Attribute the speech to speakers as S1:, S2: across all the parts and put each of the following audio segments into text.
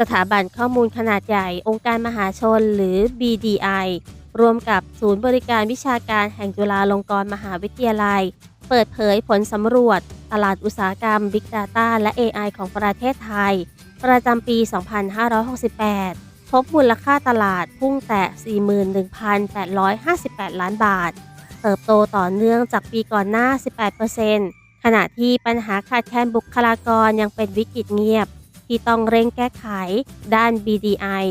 S1: สถาบันข้อมูลขนาดใหญ่ องค์การมหาชนหรือ BDI รวมกับศูนย์บริการวิชาการแห่งจุฬาลงกรณ์มหาวิทยาลัย เปิดเผยผลสำรวจ ตลาดอุตสาหกรรม Big Data และ AI ของประเทศไทย ประจำปี 2568 พบมูลค่าตลาดพุ่งแตะ 41,858 ล้านบาท เติบโตต่อเนื่องจากปีก่อนหน้า 18%ขณะที่ปัญหาขาดแคลนบุคลากรยังเป็นวิกฤตเงียบ ที่ต้องเร่งแก้ไข ด้าน BDI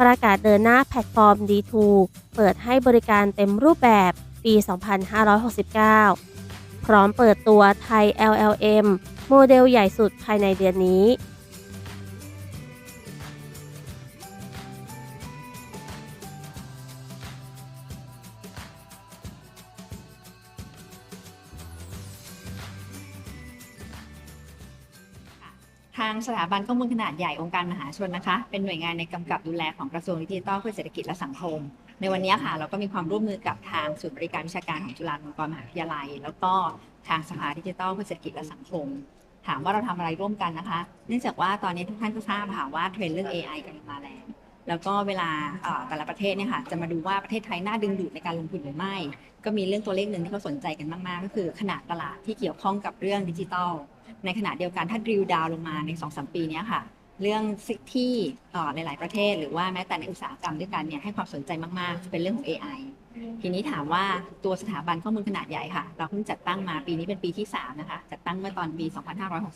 S1: ประกาศเดินหน้าแพลตฟอร์ม D2 เปิดให้บริการเต็มรูปแบบปี 2569 พร้อมเปิดตัวไทย LLM โมเดลใหญ่สุดภายในเดือนนี้า
S2: งสถาบันข้อมูลขนาดใหญ่องค์การมหาชนนะคะ เป็นหน่วยงานในกำกับดูแลของกระทรวงดิจิทัลเพื่อเศรษฐกิจและสังคม ในวันนี้ค่ะ เราก็มีความร่วมมือกับทางศูนย์บริการวิชาการของจุฬาลงกรณ์มหาวิทยาลัย แล้วก็ทางสภาดิจิทัลเพื่อเศรษฐกิจและสังคม ถามว่าเราทำอะไรร่วมกันนะคะ เนื่องจากว่าตอนนี้ทุกท่านก็ทราบค่ะว่าเทรนด์เรื่อง AI กำลังมาแรงแล้วก็เวลาแต่ละประเทศเนี่ยค่ะจะมาดูว่าประเทศไทยน่าดึงดูดในการลงทุนหรือไม่ ก็มีเรื่องตัวเลขหนึ่งที่เขาสนใจกันมาก ๆ ก็คือขนาดตลาดที่เกี่ยวข้องกับเรื่องดิจิทัล ในขณะเดียวกันถ้าดิวดาวลงมาใน2อสปีนี้ค่ะ เรื่องที่เอ่อหลาย ๆ ประเทศ หรือว่าแม้แต่ในอุตสาหกรรมด้วยกันเนี่ยให้ความสนใจมากๆจะเป็นเรื่องของ AI ทีนี้ถามว่าตัวสถาบันข้อมูลขนาดใหญ่ค่ะ เราเพิ่งจัดตั้งมาปีนี้เป็นปีที่ 3 นะคะ จัดตั้งเมื่อตอนปี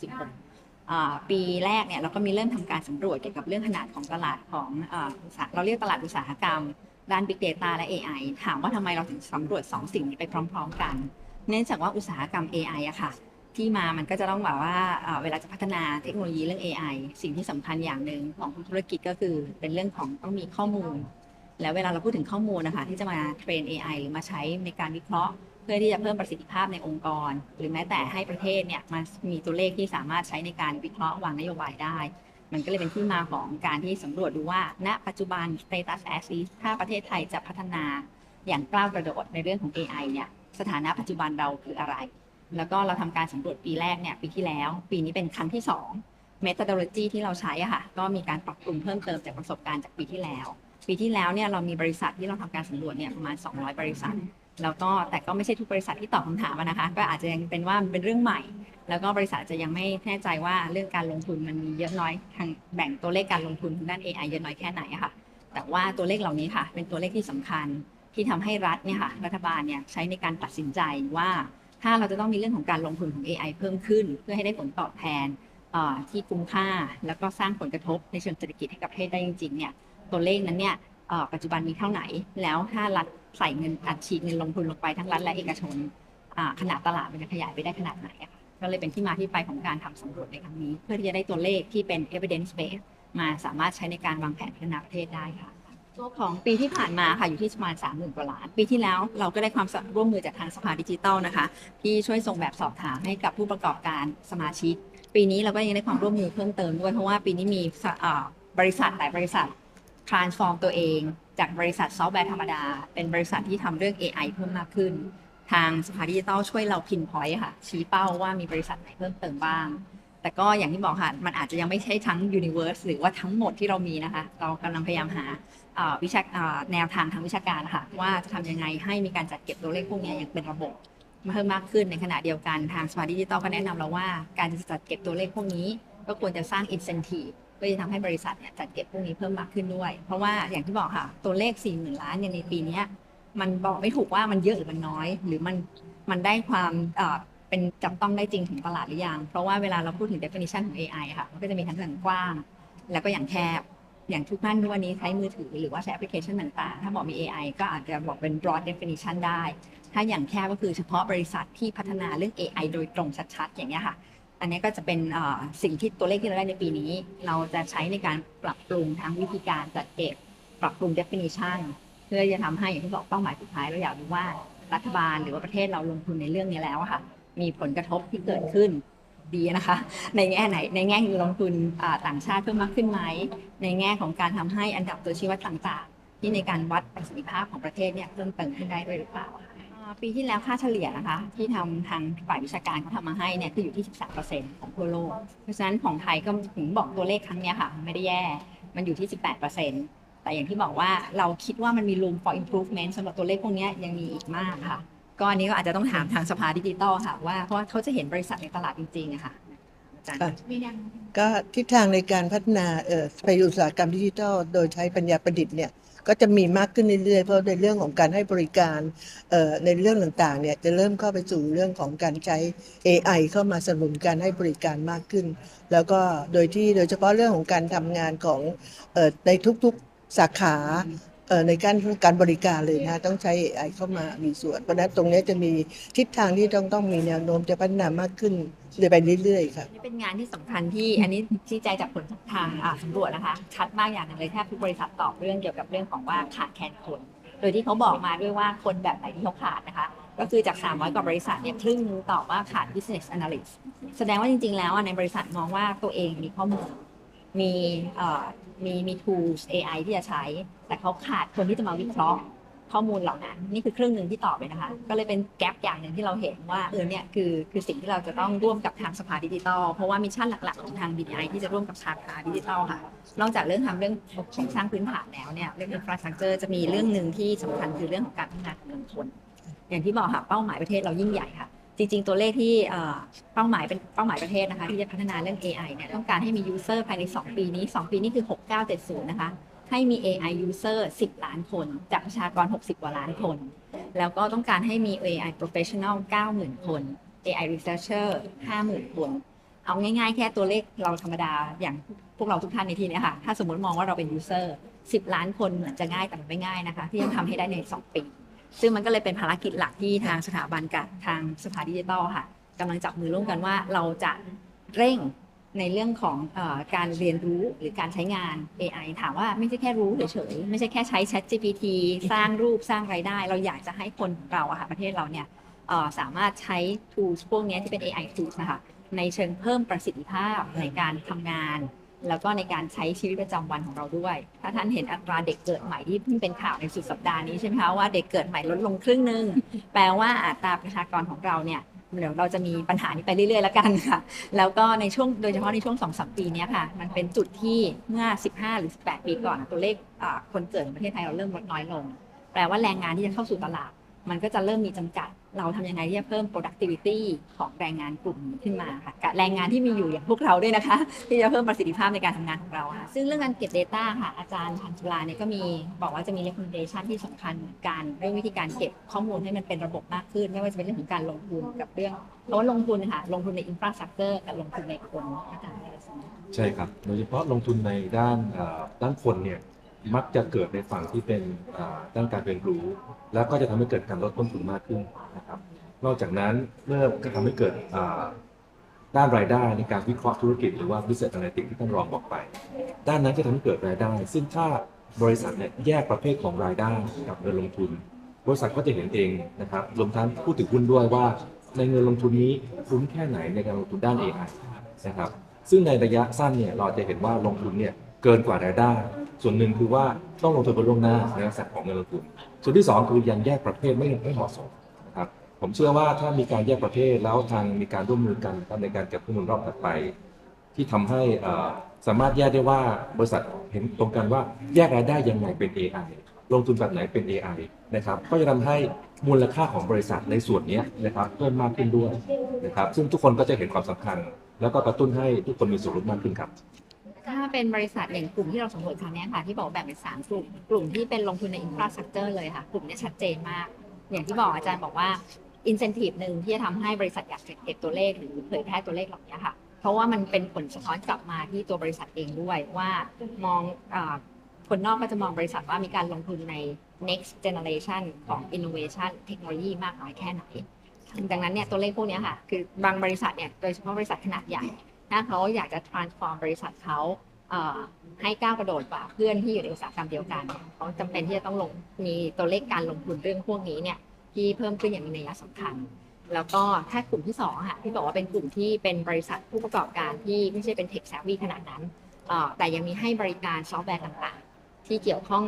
S2: 2566 ปีแรกเนี่ยเราก็มีเริ่มทำการสำรวจเกี่ยวกับเรื่องขนาดของตลาดของเอ่ออุตสาหเราเรียกตลาดอุตสาหกรรมด้าน Big Data และ AI ถามว่าทำไมเราถึงสำรวจ 2 สิ่งนี้ไปพร้อม ๆ กัน เนื่องจากว่าอุตสาหกรรม AI อะค่ะ ที่มามันก็จะต้องแบบว่าเวลาจะพัฒนาเทคโนโลยีเรื่อง AI สิ่งที่สำคัญอย่างหนึ่งของธุรกิจก็คือเป็นเรื่องของต้องมีข้อมูล แล้วเวลาเราพูดถึงข้อมูลนะคะที่จะมาเทรน AI หรือมาใช้ในการวิเคราะห์ เพื่อที่จะเพิ่มประสิทธิภาพในองค์กร หรือแม้แต่ให้ประเทศเนี่ยมามีตัวเลขที่สามารถใช้ในการวิเคราะห์วางนโยบายได้ มันก็เลยเป็นที่มาของการที่สำรวจดูว่า ณ ปัจจุบัน status as is ถ้าประเทศไทยจะพัฒนาอย่างกล้าวกระโดดในเรื่องของ AI เนี่ยสถานะปัจจุบันเราคืออะไร แล้วก็เราทำการสำรวจปีแรกเนี่ยปีที่แล้ว ปีนี้เป็นครั้งที่ 2 methodology ที่เราใช้อะค่ะก็มีการปรับปรุงเพิ่มเติมจากประสบการณ์จากปีที่แล้ว ปีที่แล้วเนี่ยเรามีบริษัทที่เราทำการสำรวจเนี่ยประมาณ 200 บริษัทแล้วก็แต่ก็ไม่ใช่ทุกบริษัทที่ตอบคำถามนะคะ ก็อาจจะยังเป็นว่าเป็นเรื่องใหม่ แล้วก็บริษัทจะยังไม่แน่ใจว่าเรื่องการลงทุนมันมีเยอะน้อยทางแบ่งตัวเลขการลงทุนทางด้าน AI เยอะน้อยแค่ไหนค่ะ แต่ว่าตัวเลขเหล่านี้ค่ะ เป็นตัวเลขที่สำคัญที่ทำให้รัฐเนี่ยค่ะรัฐบาลเนี่ยใช้ในการตัดสินใจว่า ถ้าเราจะต้องมีเรื่องของการลงทุนของ AI เพิ่มขึ้น เพื่อให้ได้ผลตอบแทนที่คุ้มค่า แล้วก็สร้างผลกระทบในเชิงเศรษฐกิจให้กับประเทศได้จริงๆเนี่ยตัวเลขนั้นเนี่ยปัจจุบันมีเท่าไหน แล้วถ้ารัฐใส่เงินอัดฉีดเงินลงทุนลงไปทั้งรัฐและเอกชนขนาดตลาดมันจะขยายไปได้ขนาดไหนคะก็เลยเป็นที่มาที่ไปของการทำสำรวจในครั้งนี้ เพื่อที่จะได้ตัวเลขที่เป็น evidence based มาสามารถใช้ในการวางแผนพัฒนาประเทศได้ค่ะ ตัวของปีที่ผ่านมาค่ะอยู่ที่ประมาณ3 0,000กว่าล้าน ปีที่แล้วเราก็ได้ความร่วมมือจากทางสภาดิจิทัลนะคะ ที่ช่วยส่งแบบสอบถามให้กับผู้ประกอบการสมาชิก ปีนี้เราก็ยังได้ความร่วมมือเพิ่มเติมด้วยเพราะว่าปีนี้มีบริษัทหลายบริษัท transform ตัวเอง จากบริษัทซอฟต์แวร์ธรรมดา เป็นบริษัทที่ทำเรื่อง AI เพิ่มมากขึ้น ทางสภาดิจิทัลช่วยเราพินพอยต์ค่ะชี้เป้าว่ามีบริษัทไหนเพิ่มเติมบ้าง แต่ก็อย่างที่บอกค่ะ มันอาจจะยังไม่ใช่ทั้ง universe หรือว่าทั้งหมดที่เรามีนะคะ เรากำลังพยายามหาวิชาแนวทางทางวิชาการค่ะ ว่าจะทำยังไงให้มีการจัดเก็บตัวเลขพวกนี้อย่างเป็นระบบเพิ่มมากขึ้นในขณะเดียวกันทางสภาดิจิทัลก็แนะนำเราว่าการจะจัดเก็บตัวเลขพวกนี้ ก็ควรจะสร้าง incentive เพื่อจะทำให้บริษัทเนี่ยจัดเก็บพวกนี้เพิ่มมากขึ้นด้วย เพราะว่าอย่างที่บอกค่ะ ตัวเลข 4 0,000ล้านเนี่ยในปีนี้มันบอกไม่ถูกว่ามันเยอะหรือมันน้อย หรือมันมันได้ความ เป็นจับต้องได้จริงถึงตลาดหรือยัง เพราะว่าเวลาเราพูดถึง definition ของ AI อค่ะ มันก็จะมีทั้งอย่างกว้าง แล้วก็อย่างแคบ อย่างทุกท่านทุกวันนี้ใช้มือถือหรือว่าใช้แอปพลิเคชันต่างๆ ถ้าบอกมี AI ก็อาจจะบอกเป็น broad definition ได้ ถ้าอย่างแคบก็คือเฉพาะบริษัทที่พัฒนาเรื่อง AI โดยตรงชัดๆ อย่างเงี้ยค่ะ อันนี้ก็จะเป็นสิ่งที่ตัวเลขที่เราได้ในปีนี้ เราจะใช้ในการปรับปรุงทั้งวิธีการจัดเก็บ ปรับปรุง definition เพื่อจะทำให้อย่างที่บอกเป้าหมายสุดท้ายเราอยากรู้ว่ารัฐบาลหรือว่าประเทศเราลงทุนในเรื่องนี้แล้วค่ะ มีผลกระทบที่เกิดขึ้นดีนะคะ ในแง่ไหนในแง่ลงทุนต่างชาติเพิ่มมากขึ้นไหมในแง่ของการทำให้อันดับตัวชี้วัดต่างๆ ที่ในการวัดประสิทธิภาพของประเทศเนี่ยเพิ่มเติมขึ้นได้ด้วยหรือเปล่าปีที่แล้วค่าเฉลี่ยนะคะ ที่ทำทางฝ่ายวิชาการเขาทำมาให้เนี่ยคืออยู่ที่ 13%ของทั่วโลก เพราะฉะนั้นของไทยก็ถึงบอกตัวเลขครั้งนี้ค่ะไม่ได้แย่ มันอยู่ที่ 18%แต่อย่างที่บอกว่าเราคิดว่ามันมี room for improvement สำหรับตัวเลขพวกนี้ยังมีอีกมากค่ะ ก็อันนี้ก็อาจจะต้องถามทางสภาดิจิตอลค่ะว่าเพราะว่าเขาจะเห็นบริษัทในตลาดจริงๆอะค่ะอาจารย์
S3: ค่ะ
S2: มียัง
S3: ก็ทิศทางในการพัฒนาเอ่อไปอุตสาหกรรมดิจิทัลโดยใช้ปัญญาประดิษฐ์เนี่ยก็จะมีมากขึ้นเรื่อยๆ เพราะในเรื่องของการให้บริการเอ่อในเรื่องต่างๆเนี่ยจะเริ่มเข้าไปสู่เรื่องของการใช้ AI เข้ามาสนับสนุนการให้บริการมากขึ้น แล้วก็โดยที่โดยเฉพาะเรื่องของการทำงานของเอ่อในทุกๆสาขาเอ่อ ในการการบริการเลยนะต้องใช้ AI เข้ามามีส่วน เพราะนั้นตรงนี้จะมีทิศทางที่ต้องต้องมีแนวโน้มจะพัฒนามากขึ้นไปเรื่อยๆค่ะ
S2: นี่เป็นงานที่สำคัญที่อันนี้ชี้ใจจากผลทางอ่าสำรวจนะคะชัดมากอย่างหนึ่งเลยแทบทุกบริษัทตอบเรื่องเกี่ยวกับเรื่องของว่าขาดแคลนคนโดยที่เขาบอกมาด้วยว่าคนแบบไหนที่เขาขาดนะคะ ก็คือจาก 300 กว่าบริษัทเนี่ยครึ่งนึงตอบว่าขาด business analyst แสดงว่าจริง ๆ แล้วอะในบริษัทมองว่าตัวเองมีข้อมูล มีมีมี tools AI ที่จะใช้ แต่เขาขาดคนที่จะมาวิเคราะห์ข้อมูลเหล่านั้น นี่คือครึ่งหนึ่งที่ตอบเลยนะคะ ก็เลยเป็นแกลบอย่างหนึ่งที่เราเห็นว่าเออเนี่ยคือคือสิ่งที่เราจะต้องร่วมกับทางสภาดิจิทัล เพราะว่ามิชชั่นหลักๆของทาง BDI ที่จะร่วมกับสาขาดิจิทัลค่ะ นอกจากเรื่องทำเรื่องโครงสร้างพื้นฐานแล้วเนี่ยเรื่อง infrastructure จะมีเรื่องหนึ่งที่สำคัญคือเรื่องของการพัฒนาเมืองคน อย่างที่บอกค่ะเป้าหมายประเทศเรายิ่งใหญ่ค่ะ จริง ๆ ตัวเลขที่เป้าหมายเป็นเป้าหมายประเทศนะคะ ที่จะพัฒนาเรื่อง AI เนี่ยต้องการให้มี user ภายใน 2 ปีนี้ 2 ปีนี้คือ 6970 นะคะ ให้มี AI user 10 ล้านคน จากประชากร 60 กว่าล้านคน แล้วก็ต้องการให้มี AI professional 90,000 คน AI researcher 50,000 คน เอาง่ายๆ แค่ตัวเลขเราธรรมดาอย่างพวกเราทุกท่านในที่นี้ค่ะ ถ้าสมมติมองว่าเราเป็น user 10 ล้านคนเหมือนจะง่ายแต่มันไม่ง่ายนะคะ ที่จะทำให้ได้ใน 2 ปี ซึ่งมันก็เลยเป็นภารกิจหลักที่ทางสถาบันกับทางสภาดิจิทัลค่ะกำลังจับมือร่วมกันว่าเราจะเร่งในเรื่องของเออการเรียนรู้หรือการใช้งาน AI ถามว่าไม่ใช่แค่รู้เฉยๆไม่ใช่แค่ใช้ Chat GPT สร้างรูปสร้างรายได้ เราอยากจะให้คนของเราอะค่ะประเทศเราเนี่ยเอ่อสามารถใช้ tools พวกเนี้ยที่เป็น AI tools นะคะในเชิงเพิ่มประสิทธิภาพในการทำงาน แล้วก็ในการใช้ชีวิตประจำวันของเราด้วย ถ้าท่านเห็นอัตราเด็กเกิดใหม่ที่เพิ่งเป็นข่าวในสุดสัปดาห์นี้ใช่ไหมคะว่าเด็กเกิดใหม่ลดลงครึ่งหนึ่งแปลว่าอัตราประชากรของเราเนี่ยเดี๋ยวเราจะมีปัญหานี้ไปเรื่อยๆแล้วกันค่ะ แล้วก็ในช่วงโดยเฉพาะในช่วง2อสปีนี้ค่ะ มันเป็นจุดที่เมื่อ 15 หรือ 18 ปีก่อนตัวเลขคนเกิดในประเทศไทยเราเริ่มลดน้อยลง แปลว่าแรงงานที่จะเข้าสู่ตลาด มันก็จะเริ่มมีจำกัด เราทำยังไงที่จะเพิ่ม productivity ของแรงงานกลุ่มขึ้นมาค่ะกับแรงงานที่มีอยู่อย่างพวกเราด้วยนะคะ ที่จะเพิ่มประสิทธิภาพในการทำงานของเราค่ะซึ่งเรื่องการเก็บ Data ค่ะอาจารย์พันจุลาเนี่ยก็มีบอกว่าจะมี recommendation ที่สำคัญกันเรื่องวิธีการเก็บข้อมูลให้มันเป็นระบบมากขึ้น ไม่ว่าจะเป็นเรื่องของการลงทุนกับเรื่องเพราะว่าลงทุนค่ะลงทุนใน infrastructure กับลงทุนในคนอาจารย์อะไรสักอย่าง
S4: ใช่ครับโดยเฉพาะลงทุนในด้านด้านคนเนี่ย มักจะเกิดในฝั่งที่เป็นด้านการเรียนรู้ แล้วก็จะทำให้เกิดการลดต้นทุนมากขึ้นนะครับ นอกจากนั้นเมื่อก็ทำให้เกิดด้านรายได้ในการวิเคราะห์ธุรกิจหรือว่า business analytics ที่ท่านรองบอกไป ด้านนั้นจะทำให้เกิดรายได้ ซึ่งถ้าบริษัทเนี่ยแยกประเภทของรายได้กับเงินลงทุน บริษัทก็จะเห็นเองนะครับรวมทั้งผู้ถือหุ้นด้วยว่า ในเงินลงทุนนี้คุ้มแค่ไหนในการลงทุนด้าน AI นะครับซึ่งในระยะสั้นเนี่ยเราจะเห็นว่าลงทุนเนี่ย เกินกว่ารายได้ ส่วนหนึ่งคือว่าต้องลงทุนบนล่วงหน้าในลักษณะของเงินลงทุน ส่วนที่สองคือยังแยกประเภทไม่ไม่เหมาะสมนะครับผมเชื่อว่าถ้ามีการแยกประเภทแล้วทางมีการร่วมมือกันในการเก็บข้อมูลรอบถัดไป ที่ทำให้สามารถแยกได้ว่าบริษัทเห็นตรงกันว่าแยกรายได้ยังไงเป็น AI ลงทุนแบบไหนเป็น AI นะครับก็จะทำให้มูลค่าของบริษัทในส่วนนี้นะครับเพิ่มมากขึ้นด้วยนะครับซึ่งทุกคนก็จะเห็นความสำคัญ แล้วก็กระตุ้นให้ทุกคนมีส่วนร่วมมากขึ้นครับ
S2: ถ้าเป็นบริษัทอย่างกลุ่มที่เราสำรวจครั้งเนี้ยค่ะที่บอกแบ่งเป็นสามกลุ่ม กลุ่มที่เป็นลงทุนในอินฟราสตรักเจอร์เลยค่ะ กลุ่มเนี้ยชัดเจนมาก อย่างที่บอกอาจารย์บอกว่า อินเซนティブหนึ่งที่จะทำให้บริษัทอยากเก็บตัวเลขหรือเผยแพร่ตัวเลขเหล่านี้ค่ะ เพราะว่ามันเป็นผลสะท้อนกลับมาที่ตัวบริษัทเองด้วยว่ามองอาคนนอกก็จะมองบริษัทว่ามีการลงทุนใน next generation ของ innovation เทคโนโลยีมากน้อยแค่ไหน ดังนั้นเนี่ยตัวเลขพวกเนี้ยค่ะ คือบางบริษัทเนี่ยโดยเฉพาะบริษัทขนาดใหญ่ ถ้าเขาอยากจะ transform บริษัทเขาเอ่อ ให้ก้าวกระโดดกว่าเพื่อนที่อยู่ในอุตสาหกรรมเดียวกันเขาจำเป็นที่จะต้องลงมีตัวเลขการลงทุนเรื่องพวกนี้เนี่ยที่เพิ่มขึ้นอย่างมีนัยสำคัญ แล้วก็ถ้ากลุ่มที่สองค่ะที่บอกว่าเป็นกลุ่มที่เป็นบริษัทผู้ประกอบการที่ไม่ใช่เป็นเทคแซวีขนาดนั้นแต่ยังมีให้บริการซอฟต์แวร์ต่างๆ ที่เกี่ยวข้อง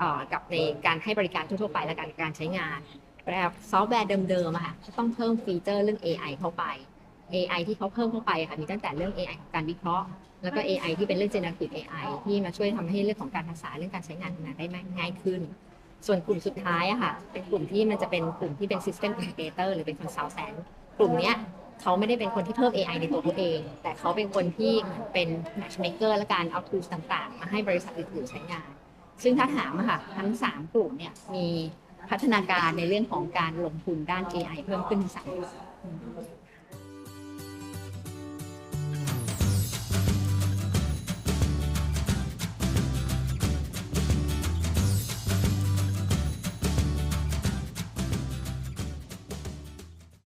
S2: อกับในการให้บริการทั่วๆไปและการการใช้งานแบบซอฟต์แวร์เดิมๆค่ะต้องเพิ่มฟีเจอร์เรื่อง AI เข้าไป AI ที่เขาเพิ่มเข้าไปค่ะมีตั้งแต่เรื่อง AI ของการวิเคราะห์ แล้วก็ AI ที่เป็นเรื่อง generative AI ที่มาช่วยทำให้เรื่องของการภาษาเรื่องการใช้งานทำงานได้ง่ายขึ้น ส่วนกลุ่มสุดท้ายอะค่ะ เป็นกลุ่มที่มันจะเป็นกลุ่มที่เป็น system integrator หรือเป็น consultant กลุ่มเนี้ยเขาไม่ได้เป็นคนที่เพิ่ม AI ในตัวเขาเอง แต่เขาเป็นคนที่เป็น matchmaker และการเอา tools ต่าง ๆ มาให้บริษัทอื่นๆใช้งาน ซึ่งถ้าถามอะค่ะทั้ง 3 กลุ่มเนี่ยมีพัฒนาการในเรื่องของการลงทุนด้าน AI เพิ่มขึ้นสาม